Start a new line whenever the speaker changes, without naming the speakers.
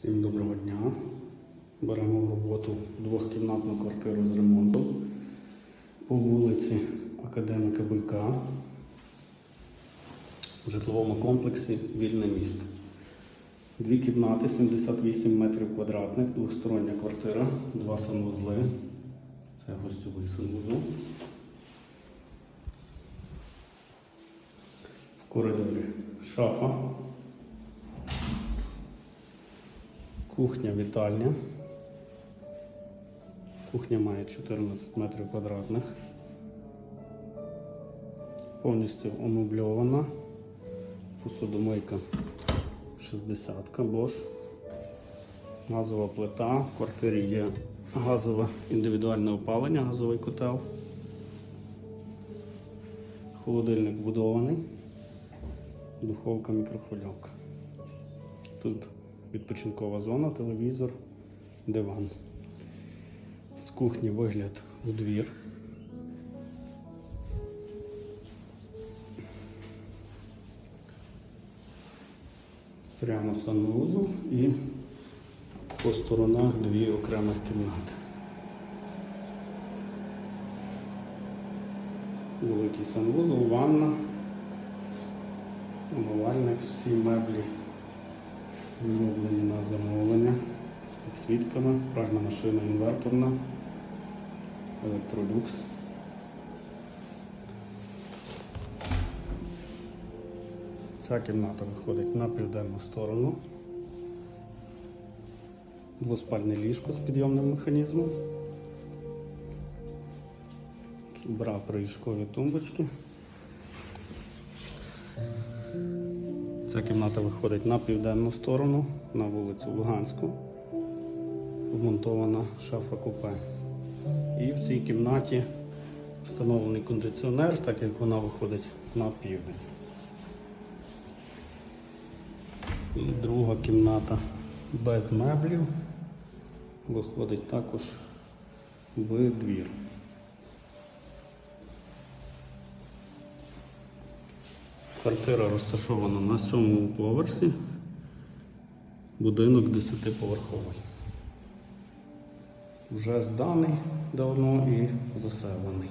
Всім доброго дня. Беремо в роботу двохкімнатну квартиру з ремонтом по вулиці Академіка Бика в житловому комплексі Вільне місто. Дві кімнати, 78 метрів квадратних, двостороння квартира, два санвузли. Це гостьовий санвузол. В коридорі шафа. Кухня, вітальня. Кухня має 14 метрів квадратних. Повністю омебльована. Посудомийка 60 Bosch. Газова плита. В квартирі є газове індивідуальне опалення, газовий котел. Холодильник вбудований. Духовка, мікрохвильовка. Тут відпочинкова зона, телевізор, диван. З кухні вигляд у двір. Прямо санвузол і по сторонах дві окремих кімнати. Великий санвузол, ванна, умивальник, всі меблі зроблені на замовлення з підсвітками, пральна машина інверторна, електролюкс. Ця кімната виходить на південну сторону. Двоспальне ліжко з підйомним механізмом. Бра приліжкові тумбочки. Ця кімната виходить на південну сторону, на вулицю Луганську. Вмонтована шафа купе. І в цій кімнаті встановлений кондиціонер, так як вона виходить на південь. Друга кімната без меблів виходить також в двір. Квартира розташована на сьомому поверсі. Будинок 10-поверховий. Вже зданий давно і заселений.